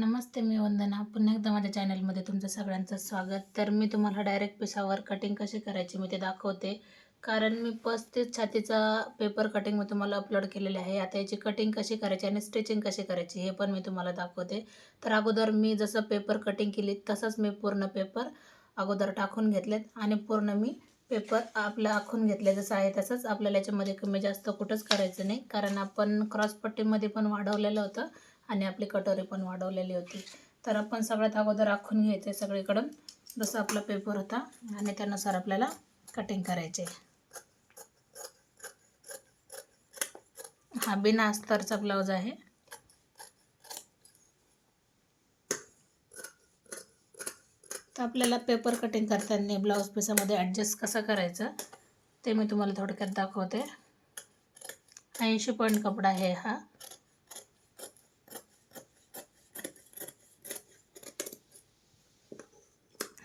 नमस्ते मी वंदना. पुन्हा एकदा माझ्या चॅनलमध्ये तुमचं सगळ्यांचं स्वागत. तर मी तुम्हाला डायरेक्ट पिसावर कटिंग कशी करायची मी ते दाखवते. कारण मी पस्तीस छातीचा पेपर कटिंग मी तुम्हाला अपलोड केलेले आहे. आता याची कटिंग कशी करायची आणि स्टिचिंग कशी करायची हे पण मी तुम्हाला दाखवते. तर अगोदर मी जसं पेपर कटिंग केली तसंच मी पूर्ण पेपर अगोदर टाकून घेतलेत आणि पूर्ण मी पेपर आपलं आखून घेतले. जसं आहे तसंच आपल्याला याच्यामध्ये कमी जास्त कुठंच करायचं नाही. कारण आपण क्रॉसपट्टीमध्ये पण वाढवलेलं होतं. आणि आपली कटोरी पण वाढवलेली होती. तर आपण सगळ्यात अगोदर आखून घ्यायचं सगळीकडून जसं आपला पेपर होता आणि त्यानुसार आपल्याला कटिंग करायचे हा बिना अस्तरचा ब्लाऊज आहे. तर आपल्याला पेपर कटिंग करताना ब्लाऊज पिसामध्ये ॲडजस्ट कसं करायचं ते मी तुम्हाला थोडक्यात दाखवते. ऐंशी पॉईंट कपडा आहे हा.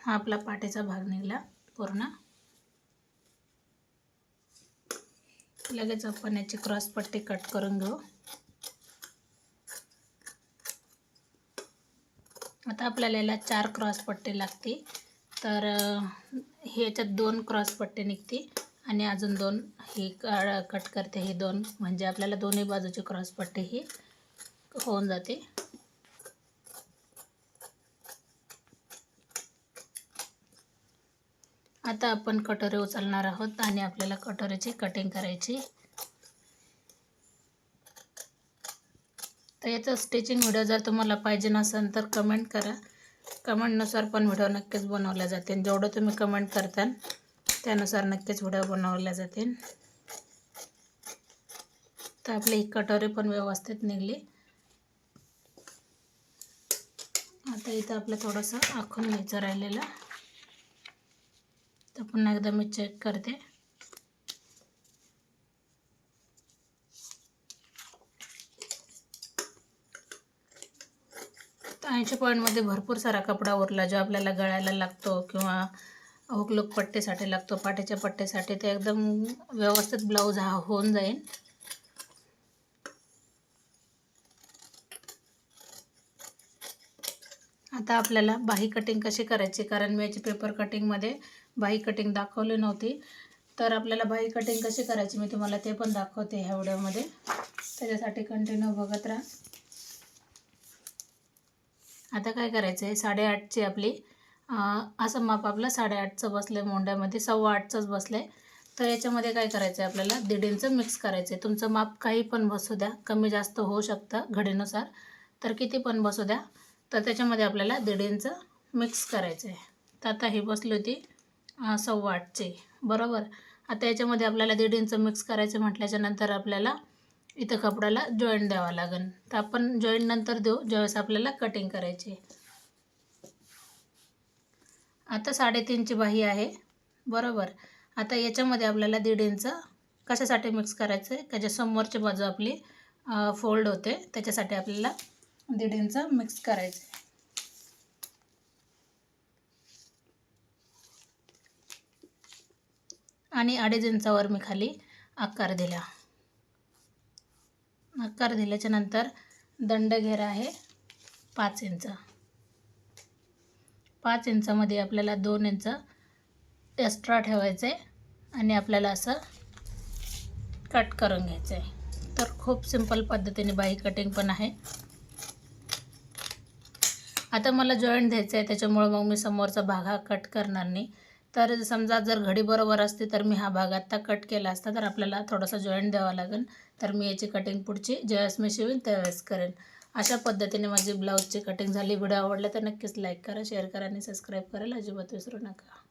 हा आपला पाठीचा भाग निघाला पूर्ण. लगेच आपण याची क्रॉस पट्टी कट करून घेऊ. आता आपल्याला याला चार क्रॉस पट्टी लागते. तर हे याच्यात दोन क्रॉस पट्टी निघते आणि अजून दोन ही कट करते हे दोन. म्हणजे आपल्याला दोन्ही बाजूची क्रॉस पट्टी ही होऊन जाते. आता आपण कटोरे उचलणार आहोत आणि आपल्याला कटोरीची कटिंग करायची. तर याचा स्टिचिंग व्हिडिओ जर तुम्हाला पाहिजे नसेल तर कमेंट करा. कमेंटनुसार पण व्हिडिओ नक्कीच बनवल्या जातील. जेवढं तुम्ही कमेंट करताल त्यानुसार नक्कीच व्हिडिओ बनवल्या जातील. तर आपली ही कटोरी पण व्यवस्थित निघली. आता इथं आपलं थोडंसं आखून घ्यायचं राहिलेलं. पुन्हा एकदा मी चेक करते. ऐंशी पॉईंटमध्ये भरपूर सारा कपडा उरला जो आपल्याला गळायला लागतो किंवा हुकलुक पट्टेसाठी लागतो पाठीच्या पट्टेसाठी ते एकदम व्यवस्थित ब्लाऊज हा होऊन जाईल आता आपल्याला बाही कटिंग कशी करायची? कारण मी याची पेपर कटिंगमध्ये बाही कटिंग दाखवली नव्हती. तर आपल्याला बाही कटिंग कशी करायची मी तुम्हाला ते पण दाखवते ह्या व्हिडिओमध्ये. त्याच्यासाठी कंटिन्यू बघत राहा. आता काय करायचं आहे साडेआठची आपली असं माप आपलं साडेआठचं बसलं आहे मोंड्यामध्ये सव्वा आठचंच बसलं आहे तर याच्यामध्ये काय करायचं आहे आपल्याला? दीड इंच मिक्स करायचं आहे तुमचं माप काही पण बसू द्या. कमी जास्त होऊ शकतं घडीनुसार. तर किती पण बसू द्या. तर त्याच्यामध्ये आपल्याला दीड इंच मिक्स करायचं आहे तर आता ही बसली होती सव्वा आठची. बरोबर? आता याच्यामध्ये आपल्याला दीड इंच मिक्स करायचं म्हटल्याच्या नंतर आपल्याला इथं कपड्याला जॉईंट द्यावा लागेल तर आपण जॉईंट नंतर देऊ ज्यावेळेस आपल्याला कटिंग करायची आता साडेतीनची बाही आहे. बरोबर? आता याच्यामध्ये आपल्याला दीड इंच कशासाठी मिक्स करायचं आहे त्याच्या समोरची बाजू आपली फोल्ड होते. त्याच्यासाठी आपल्याला दीड इंच मिक्स करायचं. आहे आणि अडीच इंचावर मी खाली आकार दिला. आकार दिल्याच्या नंतर दंड घेरा आहे पाच इंच. पाच इंचामध्ये आपल्याला दोन इंच एक्स्ट्रा ठेवायचं आहे आणि आपल्याला असं कट करून घ्यायचं. आहे तर खूप सिंपल पद्धतीने बाई कटिंग पण आहे. आता मला जॉईंट द्यायचं आहे त्याच्यामुळं मग मी समोरचा भाग हा कट करणार नाही. तर समजा जर घडी बरोबर असते तर मी हा भाग आत्ता कट केला असता तर आपल्याला थोडासा जॉईंट द्यावा लागेल. तर मी याची कटिंग पुढची ज्यावेळेस मी शिवेन त्यावेळेस करेन. अशा पद्धतीने माझी ब्लाऊजची कटिंग झाली. व्हिडिओ आवडला तर नक्कीच लाईक करा शेअर करा आणि सबस्क्राईब करायला अजिबात विसरू नका.